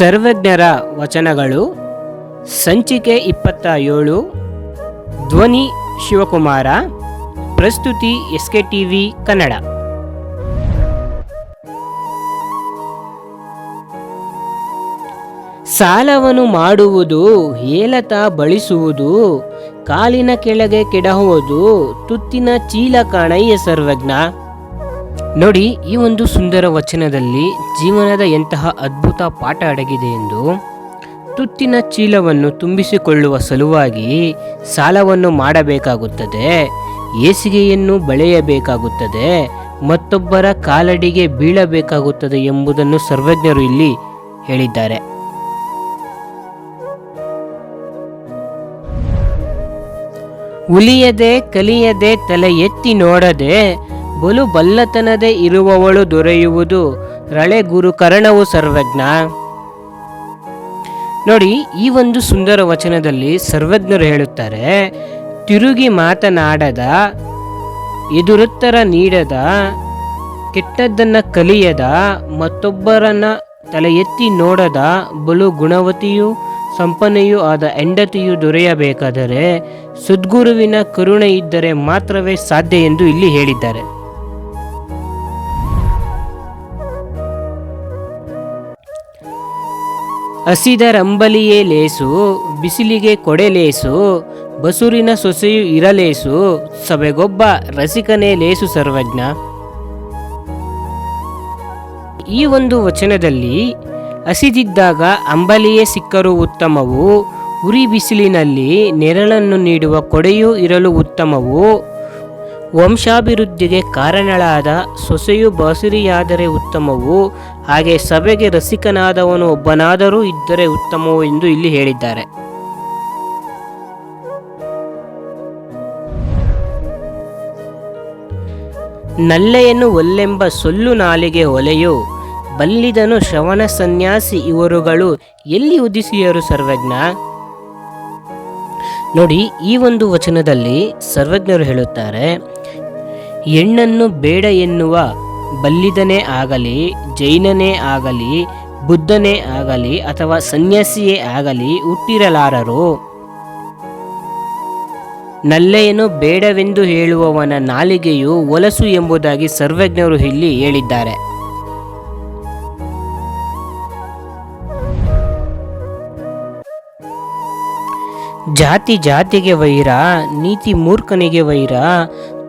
ಸರ್ವಜ್ಞರ ವಚನಗಳು, ಸಂಚಿಕೆ ಇಪ್ಪತ್ತ ಏಳು ಧ್ವನಿ ಶಿವಕುಮಾರ, ಪ್ರಸ್ತುತಿ ಎಸ್ ಕೆ ಕನ್ನಡ. ಸಾಲವನ್ನು ಮಾಡುವುದು, ಏಲತ ಬಳಸುವುದು, ಕಾಲಿನ ಕೆಳಗೆ ಕೆಡಹುವುದು, ತುತ್ತಿನ ಚೀಲ ಕಾಣಯ್ಯ ಸರ್ವಜ್ಞ. ನೋಡಿ, ಈ ಒಂದು ಸುಂದರ ವಚನದಲ್ಲಿ ಜೀವನದ ಎಂತಹ ಅದ್ಭುತ ಪಾಠ ಅಡಗಿದೆ ಎಂದು ತುತ್ತಿನ ಚೀಲವನ್ನು ತುಂಬಿಸಿಕೊಳ್ಳುವ ಸಲುವಾಗಿ ಸಾಲವನ್ನು ಮಾಡಬೇಕಾಗುತ್ತದೆ, ಏಸಿಗೆಯನ್ನು ಬಳೆಯಬೇಕಾಗುತ್ತದೆ, ಮತ್ತೊಬ್ಬರ ಕಾಲಡಿಗೆ ಬೀಳಬೇಕಾಗುತ್ತದೆ ಎಂಬುದನ್ನು ಸರ್ವಜ್ಞರು ಇಲ್ಲಿ ಹೇಳಿದ್ದಾರೆ. ಉಲಿಯದೆ ಕಲಿಯದೆ ತಲೆ ಎತ್ತಿ ನೋಡದೆ ಬಲು ಬಲ್ಲತನದೆ ಇರುವವಳು ದೊರೆಯುವುದು ರಳೆ ಗುರು ಕರಣವು ಸರ್ವಜ್ಞ. ನೋಡಿ, ಈ ಒಂದು ಸುಂದರ ವಚನದಲ್ಲಿ ಸರ್ವಜ್ಞರು ಹೇಳುತ್ತಾರೆ, ತಿರುಗಿ ಮಾತನಾಡದ, ಎದುರುತ್ತರ ನೀಡದ, ಕೆಟ್ಟದ್ದನ್ನು ಕಲಿಯದ, ಮತ್ತೊಬ್ಬರನ್ನ ತಲೆ ಎತ್ತಿ ನೋಡದ ಬಲು ಗುಣವತಿಯೂ ಸಂಪನ್ನೆಯೂ ಆದ ಹೆಂಡತಿಯು ದೊರೆಯಬೇಕಾದರೆ ಸದ್ಗುರುವಿನ ಕರುಣೆ ಇದ್ದರೆ ಮಾತ್ರವೇ ಸಾಧ್ಯ ಎಂದು ಇಲ್ಲಿ ಹೇಳಿದ್ದಾರೆ. ಹಸಿದರಂಬಲಿಯೇ ಲೇಸು, ಬಿಸಿಲಿಗೆ ಕೊಡೆಲೇಸು ಬಸುರಿನ ಸೊಸೆಯು ಇರಲೇಸು, ಸಭೆಗೊಬ್ಬ ರಸಿಕನೇ ಲೇಸು ಸರ್ವಜ್ಞ. ಈ ಒಂದು ವಚನದಲ್ಲಿ ಹಸಿದಿದ್ದಾಗ ಅಂಬಲಿಯೇ ಸಿಕ್ಕರೂ ಉತ್ತಮವು, ಉರಿ ಬಿಸಿಲಿನಲ್ಲಿ ನೆರಳನ್ನು ನೀಡುವ ಕೊಡೆಯೂ ಇರಲು ಉತ್ತಮವು ವಂಶಾಭಿವೃದ್ಧಿಗೆ ಕಾರಣಳಾದ ಸೊಸೆಯು ಬಸುರಿಯಾದರೆ ಉತ್ತಮವು, ಹಾಗೆ ಸಭೆಗೆ ರಸಿಕನಾದವನು ಒಬ್ಬನಾದರೂ ಇದ್ದರೆ ಉತ್ತಮವು ಎಂದು ಇಲ್ಲಿ ಹೇಳಿದ್ದಾರೆ. ನಲ್ಲೆಯನ್ನು ಒಲ್ಲೆಂಬ ಸೊಲ್ಲು ನಾಲಿಗೆ ಒಲೆಯು, ಬಲ್ಲಿದನು ಶ್ರವಣ ಸನ್ಯಾಸಿ ಇವರುಗಳು ಎಲ್ಲಿ ಉದಿಸಿಯರು ಸರ್ವಜ್ಞ? ನೋಡಿ, ಈ ಒಂದು ವಚನದಲ್ಲಿ ಸರ್ವಜ್ಞರು ಹೇಳುತ್ತಾರೆ ಹೆಣ್ಣನ್ನು ಬೇಡ ಎನ್ನುವ ಬಲ್ಲಿದನೇ ಆಗಲಿ, ಜೈನನೇ ಆಗಲಿ, ಬುದ್ಧನೇ ಆಗಲಿ ಅಥವಾ ಸನ್ಯಾಸಿಯೇ ಆಗಲಿ ಹುಟ್ಟಿರಲಾರರು. ನಲ್ಲೆಯನ್ನು ಬೇಡವೆಂದು ಹೇಳುವವನ ನಾಲಿಗೆಯು ಒಲಸು ಎಂಬುದಾಗಿ ಸರ್ವಜ್ಞರು ಇಲ್ಲಿ ಹೇಳಿದ್ದಾರೆ. ಜಾತಿ ಜಾತಿಗೆ ವೈರ, ನೀತಿ ಮೂರ್ಖನಿಗೆ ವೈರ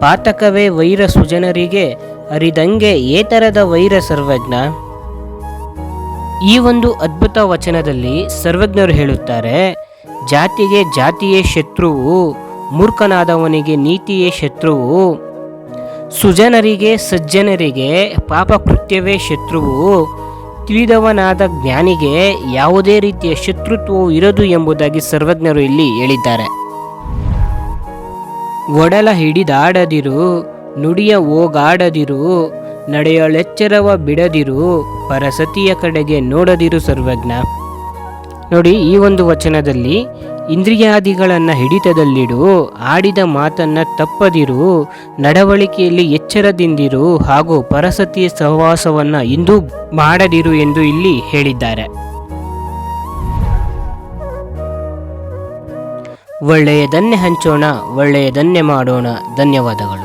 ಪಾತಕವೇ ವೈರ ಸುಜನರಿಗೆ ಅರಿದಂಗೆ ಏತರದ ವೈರ ಸರ್ವಜ್ಞ? ಈ ಒಂದು ಅದ್ಭುತ ವಚನದಲ್ಲಿ ಸರ್ವಜ್ಞರು ಹೇಳುತ್ತಾರೆ, ಜಾತಿಗೆ ಜಾತಿಯೇ ಶತ್ರುವು, ಮೂರ್ಖನಾದವನಿಗೆ ನೀತಿಯೇ ಶತ್ರುವು. ಸುಜನರಿಗೆ ಸಜ್ಜನರಿಗೆ ಪಾಪ ಕೃತ್ಯವೇ ಶತ್ರುವು. ತಿಳಿದವನಾದ ಜ್ಞಾನಿಗೆ ಯಾವುದೇ ರೀತಿಯ ಶತ್ರುತ್ವವು ಇರದು ಎಂಬುದಾಗಿ ಸರ್ವಜ್ಞರು ಇಲ್ಲಿ ಹೇಳಿದ್ದಾರೆ. ಒಡಲ ಹಿಡಿದಾಡದಿರು, ನುಡಿಯ ಓಗಾಡದಿರು ನಡೆಯೊಳೆಚ್ಚರವ ಬಿಡದಿರು, ಪರಸತಿಯ ಕಡೆಗೆ ನೋಡದಿರು ಸರ್ವಜ್ಞ. ನೋಡಿ ಈ ಒಂದು ವಚನದಲ್ಲಿ, ಇಂದ್ರಿಯಾದಿಗಳನ್ನು ಹಿಡಿತದಲ್ಲಿಡು, ಆಡಿದ ಮಾತನ್ನ ತಪ್ಪದಿರು, ನಡವಳಿಕೆಯಲ್ಲಿ ಎಚ್ಚರದಿಂದಿರು ಹಾಗೂ ಪರಸತಿಯ ಸಹವಾಸವನ್ನ ಇಂದು ಮಾಡದಿರು ಎಂದು ಇಲ್ಲಿ ಹೇಳಿದ್ದಾರೆ. ಒಳ್ಳೆಯದನ್ನೇ ಹಂಚೋಣ ಒಳ್ಳೆಯದನ್ನೇ ಮಾಡೋಣ. ಧನ್ಯವಾದಗಳು.